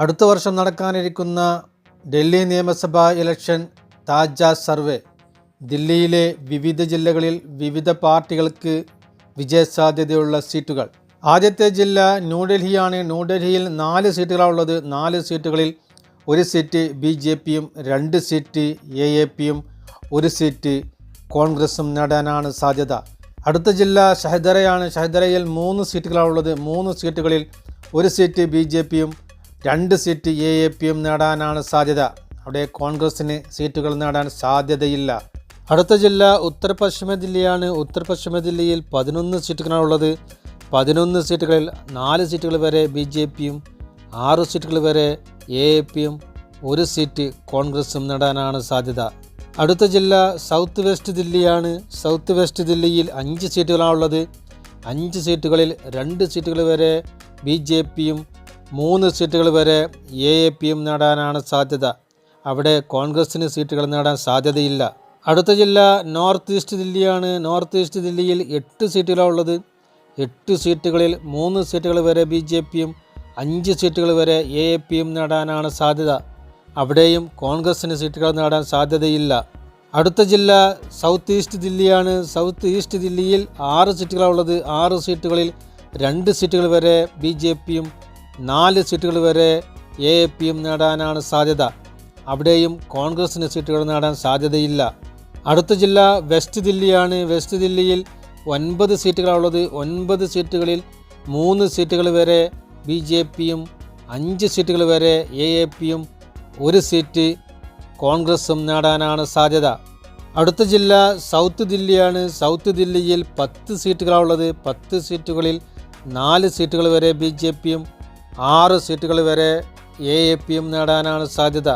അടുത്ത വർഷം നടക്കാനിരിക്കുന്ന ഡൽഹി നിയമസഭാ ഇലക്ഷൻ താജ സർവേ. ദില്ലിയിലെ വിവിധ ജില്ലകളിൽ വിവിധ പാർട്ടികൾക്ക് വിജയസാധ്യതയുള്ള സീറ്റുകൾ. ആദ്യത്തെ ജില്ല ന്യൂഡൽഹിയാണ്. ന്യൂഡൽഹിയിൽ നാല് സീറ്റുകളാണുള്ളത്. നാല് സീറ്റുകളിൽ ഒരു സീറ്റ് ബി ജെ പിയും രണ്ട് സീറ്റ് എ എ പിയും ഒരു സീറ്റ് കോൺഗ്രസും നേടാനാണ് സാധ്യത. അടുത്ത ജില്ല ഷഹദരയാണ്. ഷഹദരയിൽ മൂന്ന് സീറ്റുകളാണുള്ളത്. മൂന്ന് സീറ്റുകളിൽ ഒരു സീറ്റ് ബി ജെ പിയും രണ്ട് സീറ്റ് എ എ പിയും നേടാനാണ് സാധ്യത. അവിടെ കോൺഗ്രസിന് സീറ്റുകൾ നേടാൻ സാധ്യതയില്ല. അടുത്ത ജില്ല ഉത്തർപശ്ചിമ ജില്ലയാണ്. ഉത്തർപശ്ചിമ ജില്ലയിൽ പതിനൊന്ന് സീറ്റുകളാണുള്ളത് പതിനൊന്ന് സീറ്റുകളിൽ നാല് സീറ്റുകൾ വരെ ബി ജെ പിയും ആറ് സീറ്റുകൾ വരെ എ എ പിയും ഒരു സീറ്റ് കോൺഗ്രസും നേടാനാണ് സാധ്യത. അടുത്ത ജില്ല സൗത്ത് വെസ്റ്റ് ദില്ലിയാണ് സൗത്ത് വെസ്റ്റ് ദില്ലിയിൽ അഞ്ച് സീറ്റുകളാണുള്ളത് അഞ്ച് സീറ്റുകളിൽ രണ്ട് സീറ്റുകൾ വരെ ബി ജെ പിയും മൂന്ന് സീറ്റുകൾ വരെ എ എ പിയും നേടാനാണ് സാധ്യത. അവിടെ കോൺഗ്രസിന് സീറ്റുകൾ നേടാൻ സാധ്യതയില്ല. അടുത്ത ജില്ല നോർത്ത് ഈസ്റ്റ് ദില്ലിയാണ്. നോർത്ത് ഈസ്റ്റ് ദില്ലിയിൽ എട്ട് സീറ്റുകളാണുള്ളത് എട്ട് സീറ്റുകളിൽ മൂന്ന് സീറ്റുകൾ വരെ ബി ജെ പിയും അഞ്ച് സീറ്റുകൾ വരെ എ എ പിയും നേടാനാണ് സാധ്യത. അവിടെയും കോൺഗ്രസിന് സീറ്റുകൾ നേടാൻ സാധ്യതയില്ല. അടുത്ത ജില്ല സൗത്ത് ഈസ്റ്റ് ദില്ലിയാണ്. സൗത്ത് ഈസ്റ്റ് ദില്ലിയിൽ ആറ് സീറ്റുകളാണുള്ളത് ആറ് സീറ്റുകളിൽ രണ്ട് സീറ്റുകൾ വരെ ബി ജെ പിയും നാല് സീറ്റുകൾ വരെ എ എ പിയും നേടാനാണ് സാധ്യത. അവിടെയും കോൺഗ്രസിന് സീറ്റുകൾ നേടാൻ സാധ്യതയില്ല. അടുത്ത ജില്ല വെസ്റ്റ് ദില്ലിയാണ്. വെസ്റ്റ് ദില്ലിയിൽ ഒൻപത് സീറ്റുകളുള്ളത് ഒൻപത് സീറ്റുകളിൽ മൂന്ന് സീറ്റുകൾ വരെ ബി ജെ പിയും അഞ്ച് സീറ്റുകൾ വരെ എ എ പിയും ഒരു സീറ്റ് കോൺഗ്രസും നേടാനാണ് സാധ്യത. അടുത്ത ജില്ല സൗത്ത് ദില്ലിയാണ്. സൗത്ത് ദില്ലിയിൽ പത്ത് സീറ്റുകളാണുള്ളത്. പത്ത് സീറ്റുകളിൽ നാല് സീറ്റുകൾ വരെ ബി ജെ പിയും ആറ് സീറ്റുകൾ വരെ എ എ പിയും നേടാനാണ് സാധ്യത.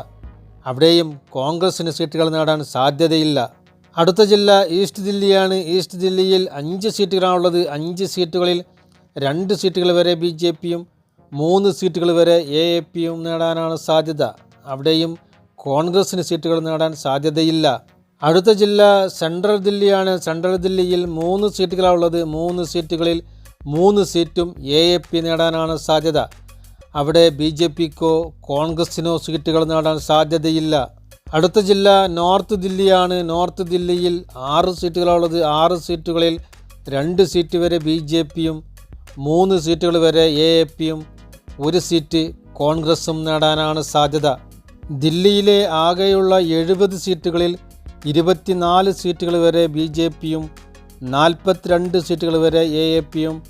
അവിടെയും കോൺഗ്രസിന് സീറ്റുകൾ നേടാൻ സാധ്യതയില്ല. അടുത്ത ജില്ല ഈസ്റ്റ് ദില്ലിയാണ്. ഈസ്റ്റ് ദില്ലിയിൽ അഞ്ച് സീറ്റുകളാണുള്ളത്. അഞ്ച് സീറ്റുകളിൽ രണ്ട് സീറ്റുകൾ വരെ ബി ജെ പിയും മൂന്ന് സീറ്റുകൾ വരെ എ എ പിയും നേടാനാണ് സാധ്യത. അവിടെയും കോൺഗ്രസിന് സീറ്റുകൾ നേടാൻ സാധ്യതയില്ല. അടുത്ത ജില്ല സെൻട്രൽ ദില്ലിയാണ്. സെൻട്രൽ ദില്ലിയിൽ മൂന്ന് സീറ്റുകളാണുള്ളത്. മൂന്ന് സീറ്റുകളിൽ മൂന്ന് സീറ്റും എ എ പി നേടാനാണ് സാധ്യത. അവിടെ ബി ജെ പിക്കോ കോൺഗ്രസിനോ സീറ്റുകൾ നേടാൻ സാധ്യതയില്ല. അടുത്ത ജില്ല നോർത്ത് ദില്ലിയാണ്. നോർത്ത് ദില്ലിയിൽ ആറ് സീറ്റുകളുള്ളത് ആറ് സീറ്റുകളിൽ രണ്ട് സീറ്റ് വരെ ബി ജെ പിയും മൂന്ന് സീറ്റുകൾ വരെ എ എ പിയും ഒരു സീറ്റ് കോൺഗ്രസും നേടാനാണ് സാധ്യത. ദില്ലിയിലെ ആകെയുള്ള എഴുപത് സീറ്റുകളിൽ ഇരുപത്തിനാല് സീറ്റുകൾ വരെ ബി ജെ പിയും നാൽപ്പത്തിരണ്ട് സീറ്റുകൾ വരെ എ എ പിയും